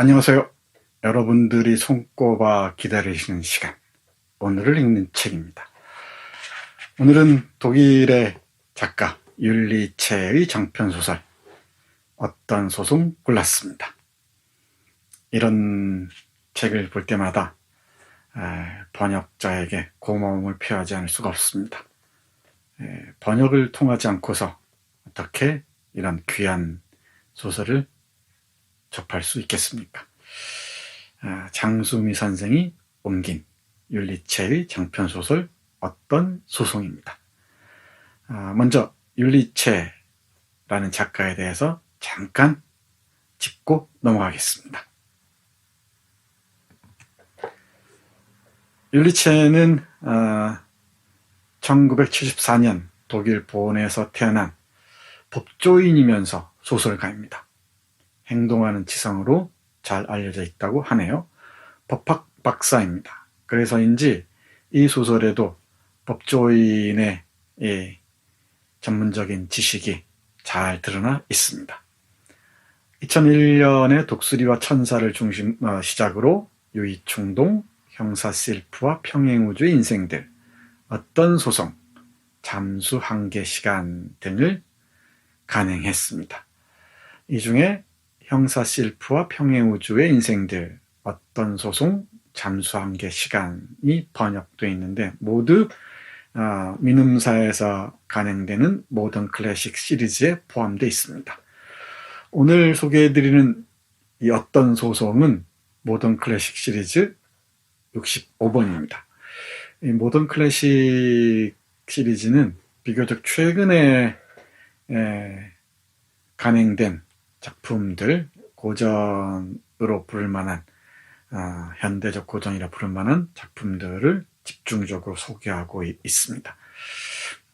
안녕하세요. 여러분들이 손꼽아 기다리시는 시간. 오늘을 읽는 책입니다. 오늘은 독일의 작가 율리체의 장편 소설 어떤 소송 골랐습니다. 이런 책을 볼 때마다 번역자에게 고마움을 표하지 않을 수가 없습니다. 번역을 통하지 않고서 어떻게 이런 귀한 소설을 접할 수 있겠습니까? 아, 장수미 선생이 옮긴 율리체의 장편 소설 어떤 소송입니다. 아, 먼저 율리체라는 작가에 대해서 잠깐 짚고 넘어가겠습니다. 율리체는 1974년 아, 독일 본에서 태어난 법조인이면서 소설가입니다. 행동하는 지성으로 잘 알려져 있다고 하네요. 법학 박사입니다. 그래서인지 이 소설에도 법조인의 예, 전문적인 지식이 잘 드러나 있습니다. 2001년에 독수리와 천사를 중심 어, 시작으로 유이충동, 형사 실프와 평행우주의 인생들, 어떤 소송, 잠수 한계 시간 등을 간행했습니다. 이 중에 형사 실프와 평행우주의 인생들, 어떤 소송, 잠수함계 시간이 번역되어 있는데 모두 어, 민음사에서 간행되는 모던 클래식 시리즈에 포함되어 있습니다. 오늘 소개해드리는 이 어떤 소송은 모던 클래식 시리즈 65번입니다. 이 모던 클래식 시리즈는 비교적 최근에 에, 간행된 작품들 고전으로 부를 만한 어, 현대적 고전이라 부를 만한 작품들을 집중적으로 소개하고 있, 습니다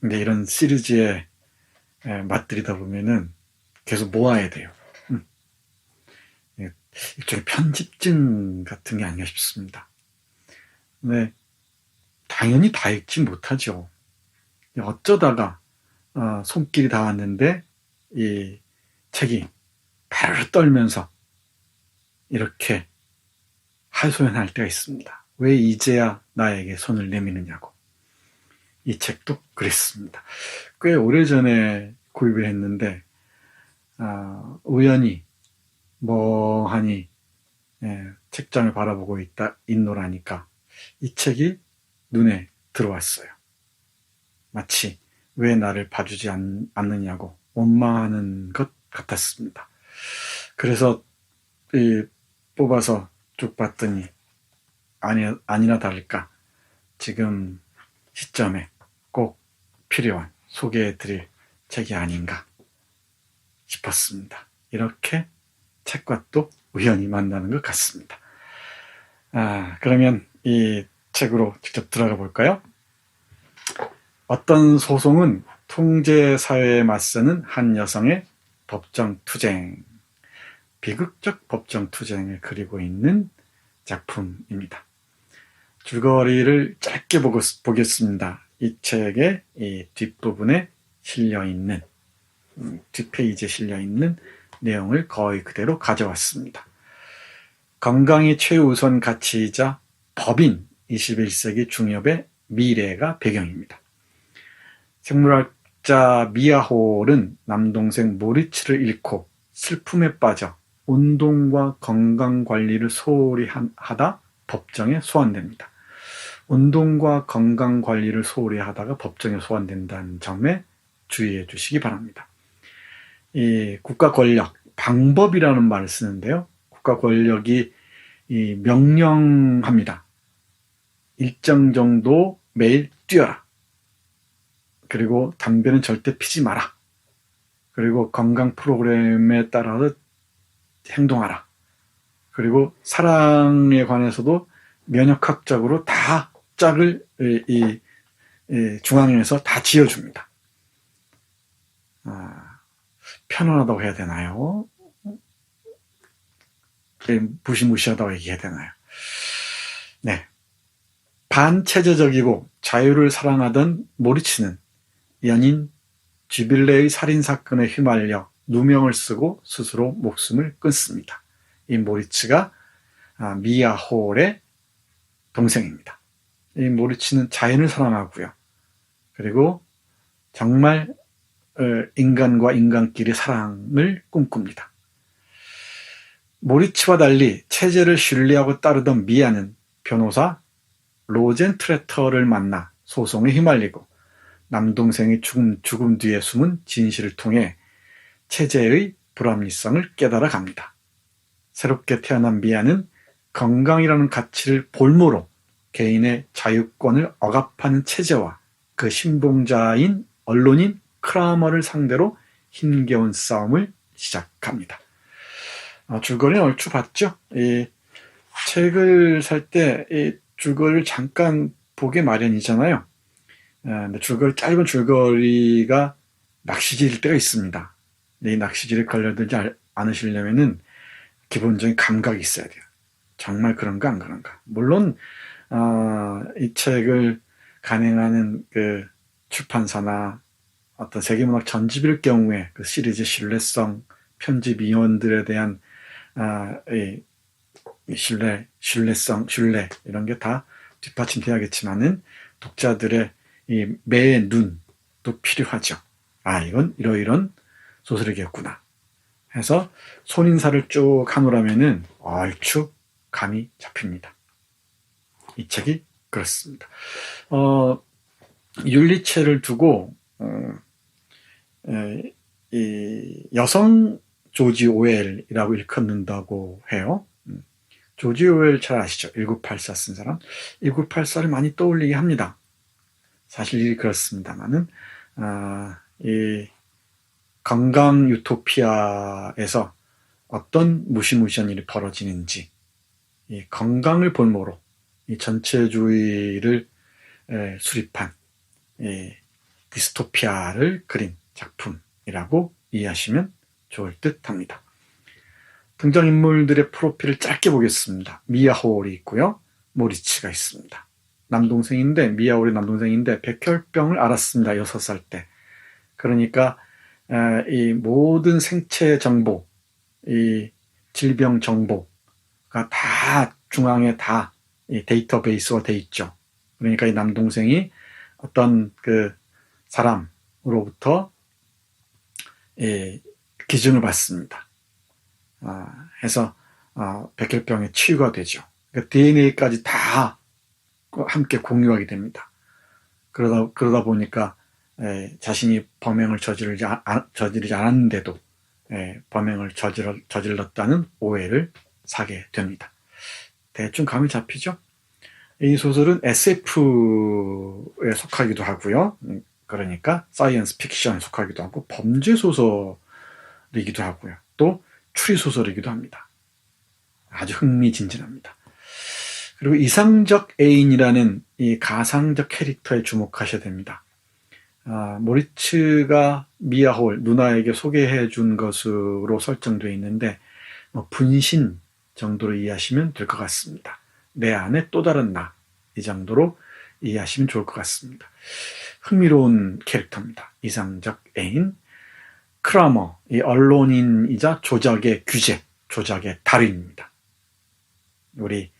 근데 이런 시리즈에 에, 맞들이다 보면은 계속 모아야 돼요. 음. 예, 일종의 편집증 같은 게 아닌가 싶습니다. 근데 당연히 다 읽지 못하죠. 어쩌다가 어, 손길이 닿았는데 이 책이 발을 떨면서 이렇게 하소연할 때가 있습니다. 왜 이제야 나에게 손을 내미느냐고. 이 책도 그랬습니다. 꽤 오래전에 구입을 했는데 아, 우연히 멍하니 예, 책장을 바라보고 있다 있노라니까 이 책이 눈에 들어왔어요. 마치 왜 나를 봐주지 않, 않느냐고 원망하는 것 같았습니다. 그래서 이 뽑아서 쭉 봤더니 아니, 아니나 다를까 지금 시점에 꼭 필요한 소개해 드릴 책이 아닌가 싶었습니다. 이렇게 책과 또 우연히 만나는 것 같습니다. 아, 그러면 이 책으로 직접 들어가 볼까요? 어떤 소송은 통제 사회에 맞서는 한 여성의 법정 투쟁, 비극적 법정 투쟁을 그리고 있는 작품입니다. 줄거리를 짧게 보겠습니다. 이 책의 이 뒷부분에 실려 있는 음, 뒷페이지에 실려 있는 내용을 거의 그대로 가져왔습니다. 건강이 최우선 가치이자 법인 21세기 중엽의 미래가 배경입니다. 생물학 자 미아홀은 남동생 모리츠를 잃고 슬픔에 빠져 운동과 건강 관리를 소홀히 하다 법정에 소환됩니다. 운동과 건강 관리를 소홀히 하다가 법정에 소환된다는 점에 주의해 주시기 바랍니다. 이 국가 권력, 방법이라는 말을 쓰는데요. 국가 권력이 이 명령합니다. 일정 정도 매일 뛰어라. 그리고 담배는 절대 피지 마라. 그리고 건강 프로그램에 따라서 행동하라. 그리고 사랑에 관해서도 면역학적으로 다 짝을 이, 이 중앙에서 다 지어줍니다. 아, 편안하다고 해야 되나요? 무시무시하다고 얘기해야 되나요? 네. 반체제적이고 자유를 사랑하던 모리치는 연인 쥐빌레의 살인사건에 휘말려 누명을 쓰고 스스로 목숨을 끊습니다. 이 모리츠가 아, 미아홀의 동생입니다. 이 모리츠는 자연을 사랑하고요. 그리고 정말 어, 인간과 인간끼리 사랑을 꿈꿉니다. 모리츠와 달리 체제를 신뢰하고 따르던 미아는 변호사 로젠 트레터를 만나 소송에 휘말리고 남동생이 죽음, 죽음 뒤에 숨은 진실을 통해 체제의 불합리성을 깨달아 갑니다. 새롭게 태어난 미아는 건강이라는 가치를 볼모로 개인의 자유권을 억압하는 체제와 그 신봉자인 언론인 크라머를 상대로 힘겨운 싸움을 시작합니다. 어, 줄거리는 얼추 봤죠? 이 책을 살 때 이 줄거리를 잠깐 보게 마련이잖아요. 어, 줄거리, 짧은 줄거리가 낚시질일 때가 있습니다. 이 낚시질에 걸려들지 않으시려면은 기본적인 감각이 있어야 돼요. 정말 그런가 안 그런가. 물론 어, 이 책을 간행하는 그 출판사나 어떤 세계문학 전집일 경우에 그 시리즈 신뢰성, 편집 위원들에 대한 아, 이, 이 신뢰, 신뢰성, 신뢰 이런 게 다 뒷받침돼야겠지만은 독자들의 이 매의 눈도 필요하죠. 아 이건 이러이런 소설이겠구나. 해서 손인사를 쭉 하노라면은 얼추 감이 잡힙니다. 이 책이 그렇습니다. 어, 윤리체를 두고 어, 에, 이 여성 조지 오웰이라고 일컫는다고 해요. 음. 조지 오웰 잘 아시죠? 1984 쓴 사람. 1984를 많이 떠올리게 합니다. 사실 일이 그렇습니다만은 아, 이 건강 유토피아에서 어떤 무시무시한 일이 벌어지는지 이 건강을 볼모로 이 전체주의를 에, 수립한 이 디스토피아를 그린 작품이라고 이해하시면 좋을 듯 합니다. 등장인물들의 프로필을 짧게 보겠습니다. 미야홀이 있고요. 모리치가 있습니다. 남동생인데, 미야홀이 남동생인데, 백혈병을 알았습니다. 6살 때. 그러니까, 이 모든 생체 정보, 이 질병 정보가 다 중앙에 다 데이터베이스가 돼 있죠. 그러니까 이 남동생이 어떤 그 사람으로부터 예, 기증을 받습니다. 아, 해서 아, 백혈병에 치유가 되죠. 그러니까 DNA까지 다 함께 공유하게 됩니다. 그러다 그러다 보니까 에, 자신이 범행을 저지르지, 아, 저지르지 않았는데도 에, 범행을 저질, 저질렀다는 오해를 사게 됩니다. 대충 감이 잡히죠? 이 소설은 SF에 속하기도 하고요. 음, 그러니까 사이언스 픽션에 속하기도 하고 범죄 소설이기도 하고요. 또 추리 소설이기도 합니다. 아주 흥미진진합니다. 그리고 이상적 애인이라는 이 가상적 캐릭터에 주목하셔야 됩니다. 아, 모리츠가 미아홀 누나에게 소개해 준 것으로 설정되어 있는데 뭐 분신 정도로 이해하시면 될 것 같습니다. 내 안에 또 다른 나 이 정도로 이해하시면 좋을 것 같습니다. 흥미로운 캐릭터입니다. 이상적 애인 크라머, 이 언론인이자 조작의 규제, 조작의 달인입니다. 우리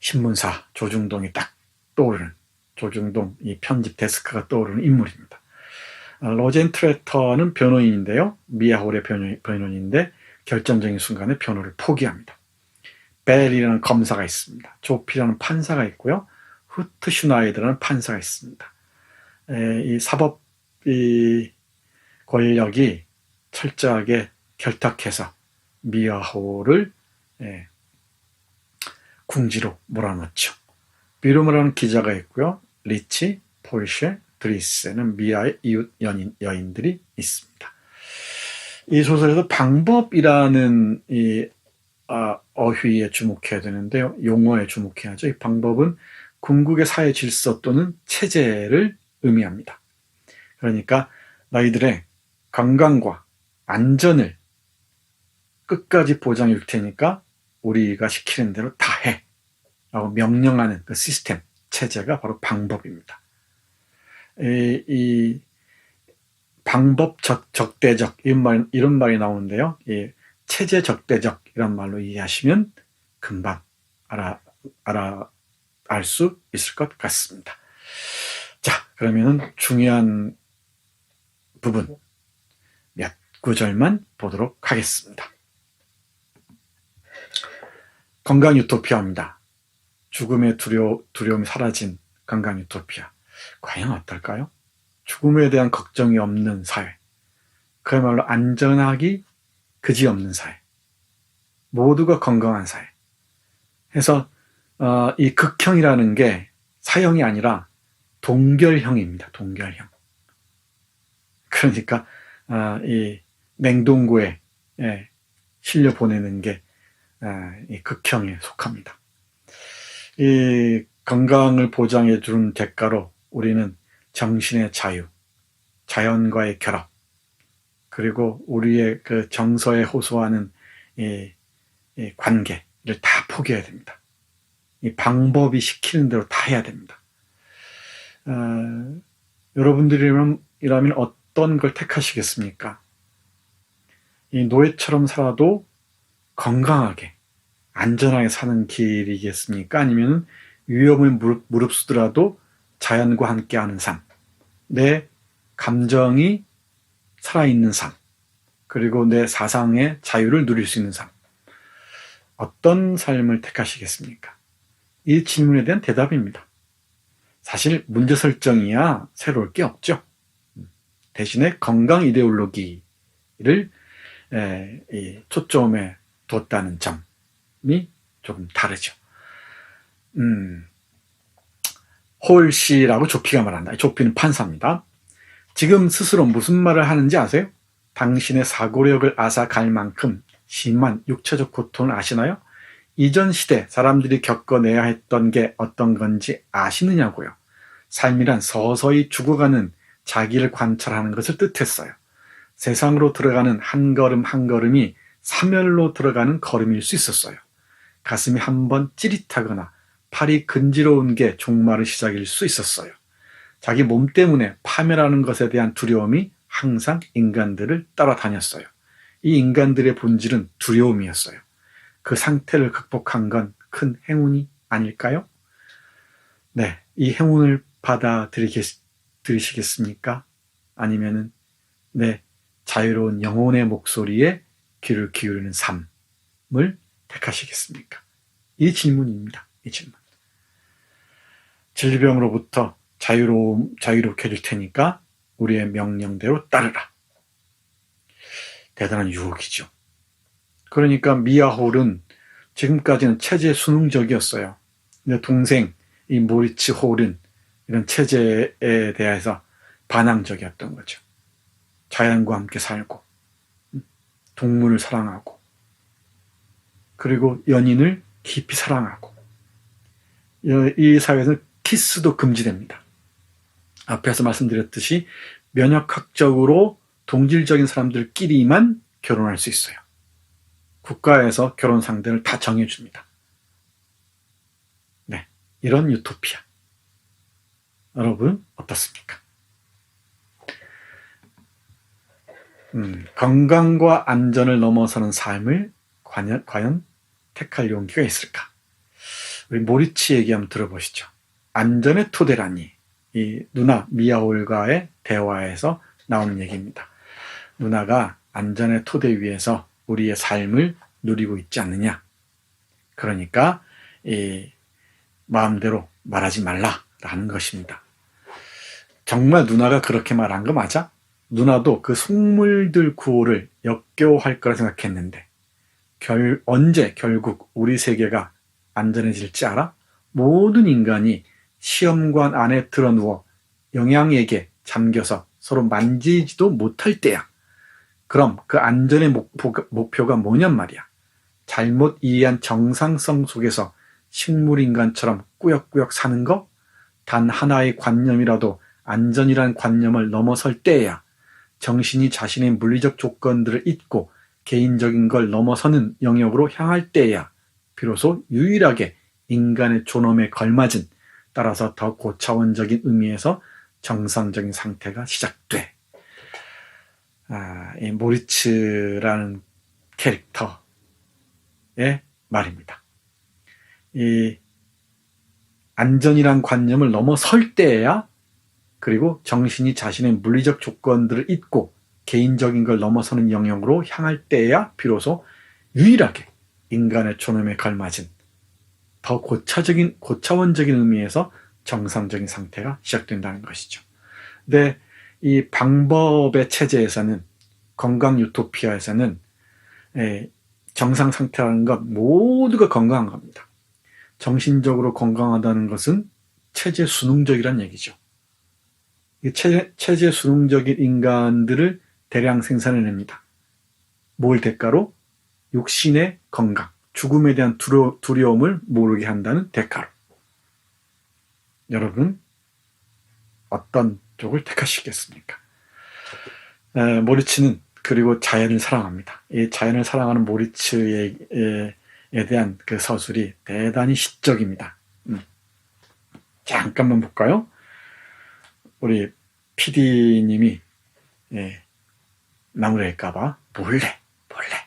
신문사 조중동이 딱 떠오르는 조중동 이 편집 데스크가 떠오르는 인물입니다. 아, 로젠 트레터는 변호인인데요. 미아홀의 변호인 인데 결정적인 순간에 변호를 포기합니다. 벨이라는 검사가 있습니다. 조피라는 판사가 있고요. 후트 슈나이드라는 판사가 있습니다. 이 사법 이 권력이 철저하게 결탁해서 미아호를 궁지로 몰아넣죠. 비루머라는 기자가 있고요. 리치, 폴쉐, 드리스에는 미아의 이웃 연인, 여인들이 있습니다. 이 소설에서 방법이라는 이 아, 어휘에 주목해야 되는데요. 용어에 주목해야죠. 이 방법은 궁극의 사회 질서 또는 체제를 의미합니다. 그러니까 너희들의 건강과 안전을 끝까지 보장해 줄 테니까 우리가 시키는 대로 다 해. 라고 명령하는 그 시스템, 체제가 바로 방법입니다. 이, 이 방법 적, 적대적, 이런, 말, 이런 말이 나오는데요. 이 체제 적대적 이런 말로 이해하시면 금방 알아 알아 알 수 있을 것 같습니다. 자, 그러면은 중요한 부분 몇 구절만 보도록 하겠습니다. 건강 유토피아입니다. 죽음의 두려, 두려움이 사라진 건강 유토피아. 과연 어떨까요? 죽음에 대한 걱정이 없는 사회. 그야말로 안전하기 그지없는 사회. 모두가 건강한 사회. 해서 어, 이 극형이라는 게 사형이 아니라 동결형입니다. 동결형. 그러니까 어, 이 냉동고에 예, 실려 보내는 게 어, 이 극형에 속합니다. 이 건강을 보장해 주는 대가로 우리는 정신의 자유, 자연과의 결합, 그리고 우리의 그 정서에 호소하는 이, 이 관계를 다 포기해야 됩니다. 이 방법이 시키는 대로 다 해야 됩니다. 어, 여러분들이라면 어떤 걸 택하시겠습니까? 이 노예처럼 살아도 건강하게, 안전하게 사는 길이겠습니까? 아니면 위험을 무릅, 무릅쓰더라도 자연과 함께 하는 삶, 내 감정이 살아있는 삶, 그리고 내 사상의 자유를 누릴 수 있는 삶. 어떤 삶을 택하시겠습니까? 이 질문에 대한 대답입니다. 사실 문제 설정이야 새로울 게 없죠. 대신에 건강 이데올로기를 에, 초점에 뒀다는 점 이 조금 다르죠. 음, 홀 씨라고 조피가 말한다. 조피는 판사입니다. 지금 스스로 무슨 말을 하는지 아세요? 당신의 사고력을 앗아갈 만큼 심한 육체적 고통을 아시나요? 이전 시대 사람들이 겪어내야 했던 게 어떤 건지 아시느냐고요. 삶이란 서서히 죽어가는 자기를 관찰하는 것을 뜻했어요. 세상으로 들어가는 한 걸음 한 걸음이 사멸로 들어가는 걸음일 수 있었어요. 가슴이 한번 찌릿하거나 팔이 근지러운 게 종말의 시작일 수 있었어요. 자기 몸 때문에 파멸하는 것에 대한 두려움이 항상 인간들을 따라다녔어요. 이 인간들의 본질은 두려움이었어요. 그 상태를 극복한 건 큰 행운이 아닐까요? 네, 이 행운을 받아들이시겠습니까? 아니면은 네, 자유로운 영혼의 목소리에 귀를 기울이는 삶을 택하시겠습니까? 이 질문입니다. 이 질문. 질병으로부터 자유로움, 자유롭게 해줄 테니까 우리의 명령대로 따르라. 대단한 유혹이죠. 그러니까 미아홀은 지금까지는 체제 수능적이었어요. 근데 동생, 이 모리츠 홀은 이런 체제에 대해서 반항적이었던 거죠. 자연과 함께 살고, 동물을 사랑하고, 그리고 연인을 깊이 사랑하고, 이 사회에서는 키스도 금지됩니다. 앞에서 말씀드렸듯이 면역학적으로 동질적인 사람들끼리만 결혼할 수 있어요. 국가에서 결혼 상대를 다 정해줍니다. 네. 이런 유토피아. 여러분, 어떻습니까? 음, 건강과 안전을 넘어서는 삶을 과연, 과연 택할 용기가 있을까? 우리 모리치 얘기 한번 들어보시죠. 안전의 토대라니. 이 누나 미아올과의 대화에서 나오는 얘기입니다. 누나가 안전의 토대 위에서 우리의 삶을 누리고 있지 않느냐. 그러니까 이 마음대로 말하지 말라라는 것입니다. 정말 누나가 그렇게 말한 거 맞아? 누나도 그 속물들 구호를 역겨워할 거라 생각했는데 결, 언제 결국 우리 세계가 안전해질지 알아? 모든 인간이 시험관 안에 드러누워 영양에게 잠겨서 서로 만지지도 못할 때야. 그럼 그 안전의 목표가, 목표가 뭐냔 말이야. 잘못 이해한 정상성 속에서 식물인간처럼 꾸역꾸역 사는 거? 단 하나의 관념이라도 안전이란 관념을 넘어설 때야 정신이 자신의 물리적 조건들을 잊고 개인적인 걸 넘어서는 영역으로 향할 때야 비로소 유일하게 인간의 존엄에 걸맞은 따라서 더 고차원적인 의미에서 정상적인 상태가 시작돼. 아, 이 모리츠라는 캐릭터의 말입니다. 이 안전이란 관념을 넘어설 때에야 그리고 정신이 자신의 물리적 조건들을 잊고 개인적인 걸 넘어서는 영역으로 향할 때에야 비로소 유일하게 인간의 존엄에 걸맞은 더 고차적인 고차원적인 의미에서 정상적인 상태가 시작된다는 것이죠. 근데 이 방법의 체제에서는 건강 유토피아에서는 예, 정상 상태라는 것 모두가 건강한 겁니다. 정신적으로 건강하다는 것은 체제 수능적이란 얘기죠. 체제, 체제 수능적인 인간들을 대량 생산해냅니다. 뭘 대가로? 육신의 건강, 죽음에 대한 두려, 두려움을 모르게 한다는 대가로. 여러분, 어떤 쪽을 택하시겠습니까? 에, 모리츠는 그리고 자연을 사랑합니다. 이 자연을 사랑하는 모리츠에 에 대한 그 서술이 대단히 시적입니다. 음. 잠깐만 볼까요? 우리 PD님이 예, 나무랄까봐 몰래 몰래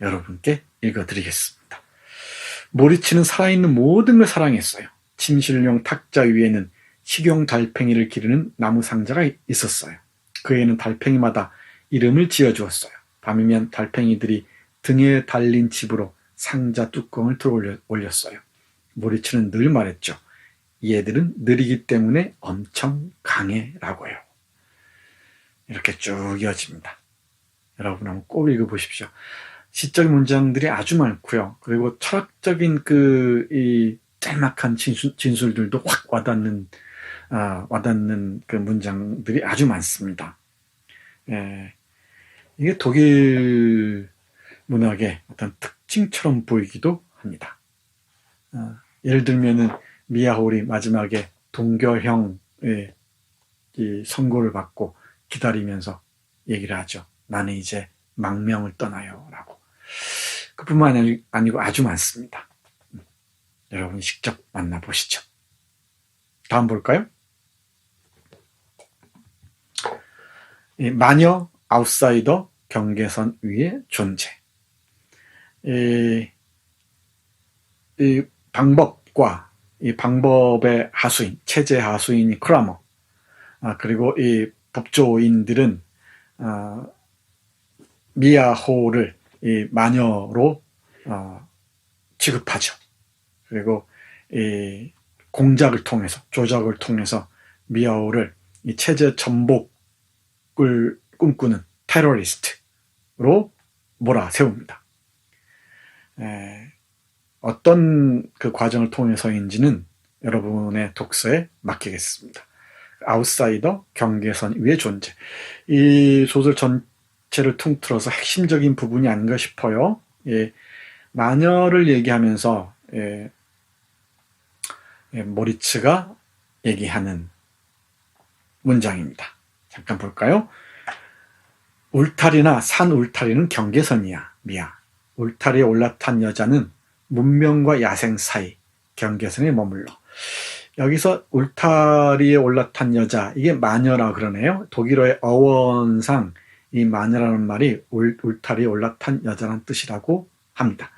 여러분께 읽어드리겠습니다. 모리치는 살아있는 모든 걸 사랑했어요. 침실용 탁자 위에는 식용 달팽이를 기르는 나무 상자가 있었어요. 그에는 달팽이마다 이름을 지어주었어요. 밤이면 달팽이들이 등에 달린 집으로 상자 뚜껑을 들어 올렸어요. 모리츠는 늘 말했죠. 얘들은 느리기 때문에 엄청 강해라고요. 이렇게 쭉 이어집니다. 여러분 한번 꼭 읽어보십시오. 시적인 문장들이 아주 많고요. 그리고 철학적인 그, 이, 짤막한 진술, 진술 들도 확 와닿는, 아, 와닿는 그 문장들이 아주 많습니다. 예, 이게 독일 문학의 어떤 특징처럼 보이기도 합니다. 어, 예를 들면은 미야홀이 마지막에 동결형의 선고를 받고 기다리면서 얘기를 하죠. 나는 이제 망명을 떠나요. 라고. 그뿐만 아니고 아주 많습니다. 음, 여러분 직접 만나보시죠. 다음 볼까요? 마녀, 아웃사이더, 경계선 위의 존재. 이, 이 방법과 이 방법의 하수인, 체제 하수인이 크라머, 아, 그리고 이 법조인들은 아, 미야호를 이 마녀로 어, 취급하죠. 그리고 이 공작을 통해서 조작을 통해서 미야호를 이 체제 전복을 꿈꾸는 테러리스트로 몰아세웁니다. 에, 어떤 그 과정을 통해서인지는 여러분의 독서에 맡기겠습니다. 아웃사이더 경계선 위의 존재. 이 소설 전 체를 통틀어서 핵심적인 부분이 아닌가 싶어요. 예, 마녀를 얘기하면서 예, 예, 모리츠가 얘기하는 문장입니다. 잠깐 볼까요? 울타리나 산 울타리는 경계선이야, 미야. 울타리에 올라탄 여자는 문명과 야생 사이 경계선에 머물러. 여기서 울타리에 올라탄 여자, 이게 마녀라 그러네요. 독일어의 어원상 이 마녀라는 말이 울, 울타리에 올라탄 여자란 뜻이라고 합니다.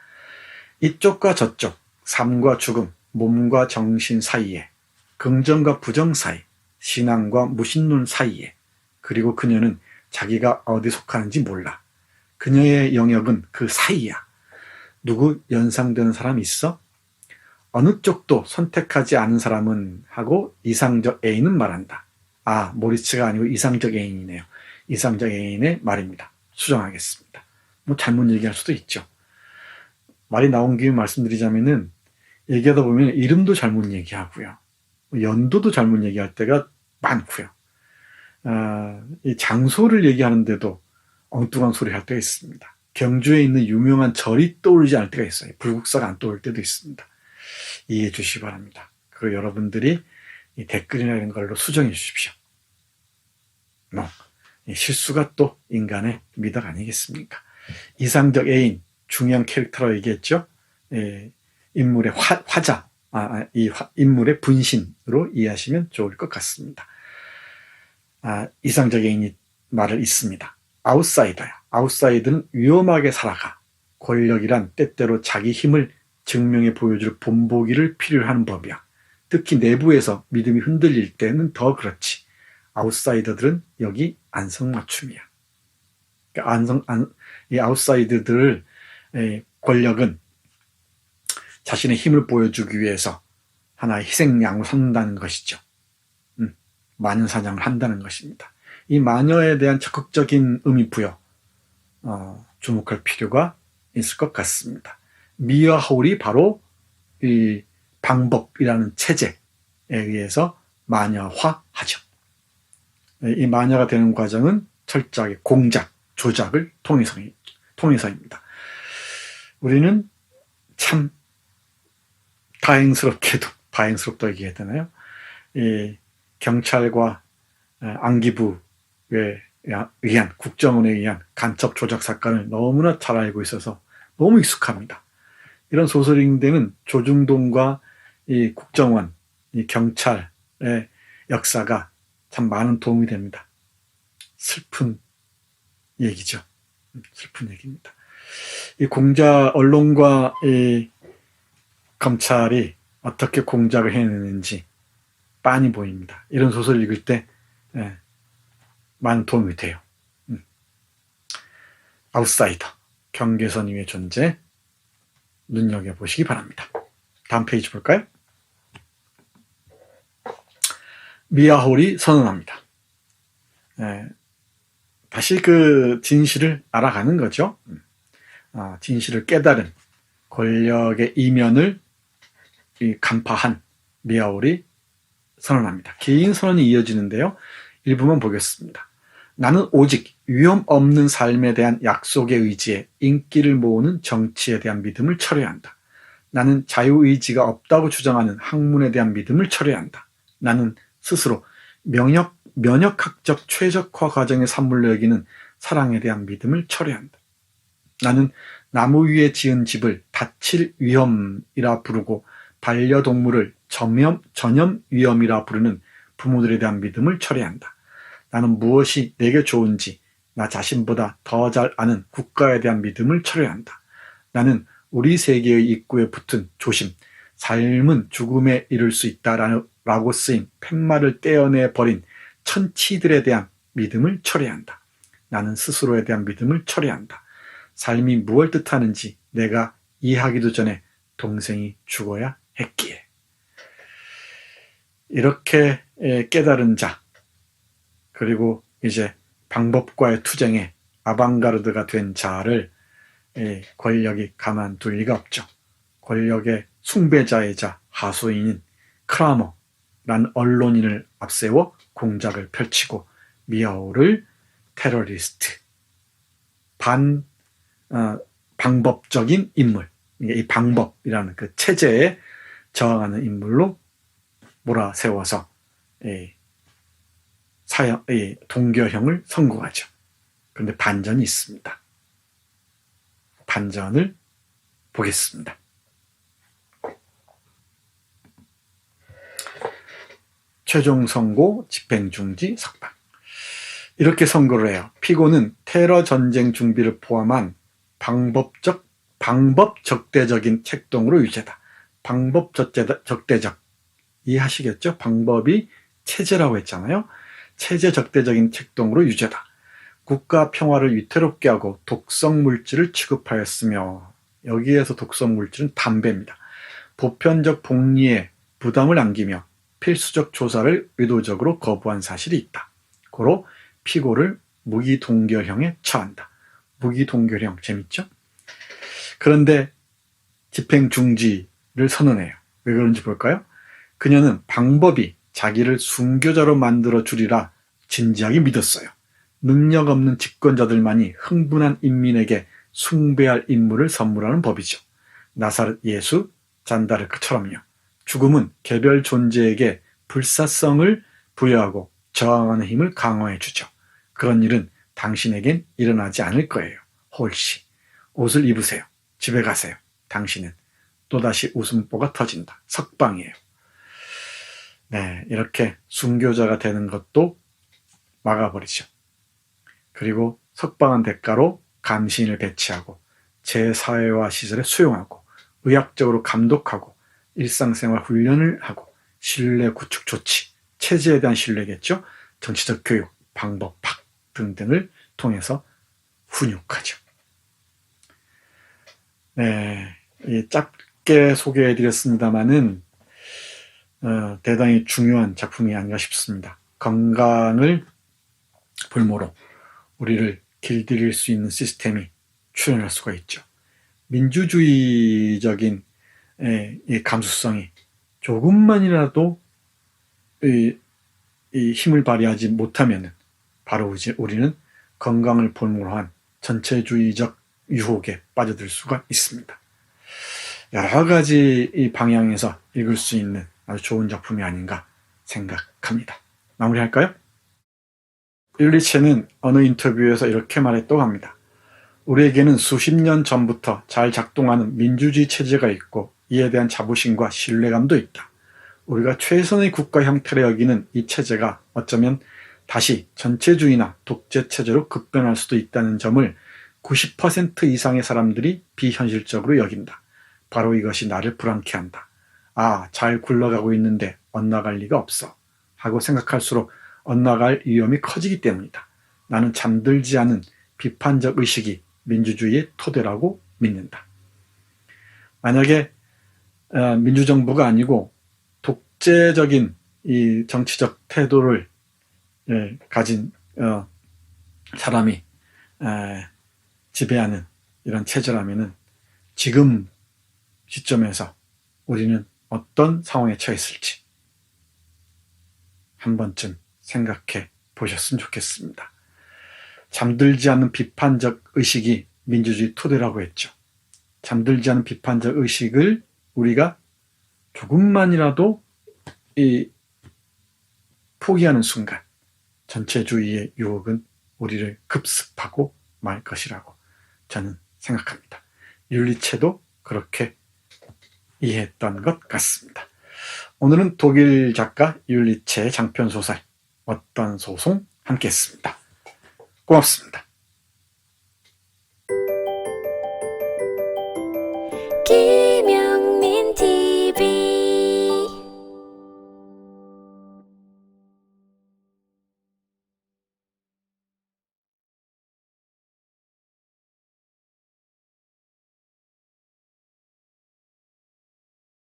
이쪽과 저쪽, 삶과 죽음, 몸과 정신 사이에, 긍정과 부정 사이, 신앙과 무신론 사이에, 그리고 그녀는 자기가 어디 속하는지 몰라. 그녀의 영역은 그 사이야. 누구 연상되는 사람 있어? 어느 쪽도 선택하지 않은 사람은 하고 이상적 애인은 말한다. 아, 모리츠가 아니고 이상적 애인이네요. 이상적 애인의 말입니다. 수정하겠습니다. 뭐 잘못 얘기할 수도 있죠. 말이 나온 김에 말씀드리자면은 얘기하다 보면 이름도 잘못 얘기하고요. 연도도 잘못 얘기할 때가 많고요. 아, 이 장소를 얘기하는데도 엉뚱한 소리 할 때가 있습니다. 경주에 있는 유명한 절이 떠오르지 않을 때가 있어요. 불국사가 안 떠올 때도 있습니다. 이해해 주시기 바랍니다. 그리고 여러분들이 이 댓글이나 이런 걸로 수정해 주십시오. 뭐, 실수가 또 인간의 미덕 아니겠습니까? 이상적 애인, 중요한 캐릭터로 얘기했죠. 예, 인물의 화, 화자, 아, 아이 화, 인물의 분신으로 이해하시면 좋을 것 같습니다. 아, 이상적 애인이 말을 있습니다. 아웃사이더야. 아웃사이드는 위험하게 살아가. 권력이란 때때로 자기 힘을 증명해 보여줄 본보기를 필요로 하는 법이야. 특히 내부에서 믿음이 흔들릴 때는 더 그렇지. 아웃사이더들은 여기 안성맞춤이야. 그러니까 안성, 안, 이 아웃사이더들을 권력은 자신의 힘을 보여주기 위해서 하나의 희생양으로 삼는다는 것이죠. 음, 마녀 사냥을 한다는 것입니다. 이 마녀에 대한 적극적인 의미 부여 어, 주목할 필요가 있을 것 같습니다. 미와 하울이 바로 이 방법이라는 체제에 의해서 마녀화하죠. 이 마녀가 되는 과정은 철저하게 공작, 조작을 통해서, 통해서입니다. 우리는 참 다행스럽게도, 다행스럽다 얘기해야 되나요? 이 경찰과 안기부에 의한, 국정원에 의한 간첩 조작 사건을 너무나 잘 알고 있어서 너무 익숙합니다. 이런 소설인데는 조중동과 이 국정원, 이 경찰의 역사가 참 많은 도움이 됩니다. 슬픈 얘기죠. 슬픈 얘기입니다. 이 공자, 언론과 이 검찰이 어떻게 공작을 해내는지 빤히 보입니다. 이런 소설 읽을 때 예, 많은 도움이 돼요. 음. 아웃사이더, 경계선 위의 존재 눈여겨보시기 바랍니다. 다음 페이지 볼까요? 미아홀이 선언합니다. 예, 다시 그 진실을 알아가는 거죠. 음. 아, 진실을 깨달은 권력의 이면을 간파한 미아올이 선언합니다. 개인 선언이 이어지는데요. 일부만 보겠습니다. 나는 오직 위험 없는 삶에 대한 약속의 의지에 인기를 모으는 정치에 대한 믿음을 철회해야 한다. 나는 자유의지가 없다고 주장하는 학문에 대한 믿음을 철회해야 한다. 나는 스스로 면역, 면역학적 최적화 과정의 산물로 여기는 사랑에 대한 믿음을 철회한다. 나는 나무 위에 지은 집을 다칠 위험이라 부르고 반려동물을 전염, 전염 위험이라 부르는 부모들에 대한 믿음을 철회한다. 나는 무엇이 내게 좋은지 나 자신보다 더 잘 아는 국가에 대한 믿음을 철회한다. 나는 우리 세계의 입구에 붙은 조심, 삶은 죽음에 이를 수 있다라 고 쓰인 팻말을 떼어내 버린 천치들에 대한 믿음을 철회한다. 나는 스스로에 대한 믿음을 철회한다. 삶이 무엇 뜻하는지 내가 이해하기도 전에 동생이 죽어야 했기에. 이렇게 깨달은 자, 그리고 이제 방법과의 투쟁에 아방가르드가 된 자를 권력이 가만둘 리가 없죠. 권력의 숭배자이자 하수인인 크라머 란 언론인을 앞세워 공작을 펼치고 미아오를 테러리스트, 반 어, 방법적인 인물, 이 방법이라는 그 체제에 저항하는 인물로 몰아세워서 사형, 동결형을 선고하죠. 그런데 반전이 있습니다. 반전을 보겠습니다. 최종 선고, 집행 중지, 석방. 이렇게 선고를 해요. 피고는 테러 전쟁 준비를 포함한 방법적, 방법 적대적인 책동으로 유죄다. 방법 적대적. 이해하시겠죠? 방법이 체제라고 했잖아요. 체제 적대적인 책동으로 유죄다. 국가 평화를 위태롭게 하고 독성 물질을 취급하였으며 여기에서 독성 물질은 담배입니다. 보편적 복리에 부담을 안기며 필수적 조사를 의도적으로 거부한 사실이 있다. 고로 피고를 무기동결형에 처한다. 무기동결형 재밌죠? 그런데 집행 중지를 선언해요. 왜 그런지 볼까요? 그녀는 방법이 자기를 순교자로 만들어 주리라 진지하게 믿었어요. 능력 없는 집권자들만이 흥분한 인민에게 숭배할 인물을 선물하는 법이죠. 나사렛 예수, 잔다르크처럼요. 죽음은 개별 존재에게 불사성을 부여하고 저항하는 힘을 강화해 주죠. 그런 일은 당신에겐 일어나지 않을 거예요. 홀씨. 옷을 입으세요. 집에 가세요. 당신은 또다시 웃음보가 터진다. 석방이에요. 네, 이렇게 순교자가 되는 것도 막아버리죠. 그리고 석방한 대가로 감신을 배치하고 재사회화 시설에 수용하고 의학적으로 감독하고 일상생활 훈련을 하고 신뢰 구축 조치, 체제에 대한 신뢰겠죠. 정치적 교육, 방법, 학 등등을 통해서 훈육하죠. 네, 짧게 소개해드렸습니다만은 어, 대단히 중요한 작품이 아닌가 싶습니다. 건강을 볼모로 우리를 길들일 수 있는 시스템이 출현할 수가 있죠. 민주주의적인 에, 이 감수성이 조금만이라도 이, 이 힘을 발휘하지 못하면 바로 이제 우리는 건강을 볼모로 한 전체주의적 유혹에 빠져들 수가 있습니다. 여러 가지 이 방향에서 읽을 수 있는 아주 좋은 작품이 아닌가 생각합니다. 마무리할까요? 율리체는 어느 인터뷰에서 이렇게 말했다고 합니다. 우리에게는 수십 년 전부터 잘 작동하는 민주주의 체제가 있고 이에 대한 자부심과 신뢰감도 있다. 우리가 최선의 국가 형태로 여기는 이 체제가 어쩌면 다시 전체주의나 독재 체제로 급변할 수도 있다는 점을 90% 이상의 사람들이 비현실적으로 여긴다. 바로 이것이 나를 불안케 한다. 아, 잘 굴러가고 있는데 엇나갈 리가 없어. 하고 생각할수록 엇나갈 위험이 커지기 때문이다. 나는 잠들지 않은 비판적 의식이 민주주의의 토대라고 믿는다. 만약에 어, 민주정부가 아니고 독재적인 이 정치적 태도를 예, 가진 어, 사람이 지배하는 이런 체제라면은 지금 시점에서 우리는 어떤 상황에 처했을지 한 번쯤 생각해 보셨으면 좋겠습니다. 잠들지 않는 비판적 의식이 민주주의 토대라고 했죠. 잠들지 않은 비판적 의식을 우리가 조금만이라도 이 포기하는 순간 전체주의의 유혹은 우리를 급습하고 말 것이라고 저는 생각합니다. 윤리체도 그렇게 이해했던 것 같습니다. 오늘은 독일 작가 율리체의 장편 소설 어떤 소송 함께 했습니다. 고맙습니다.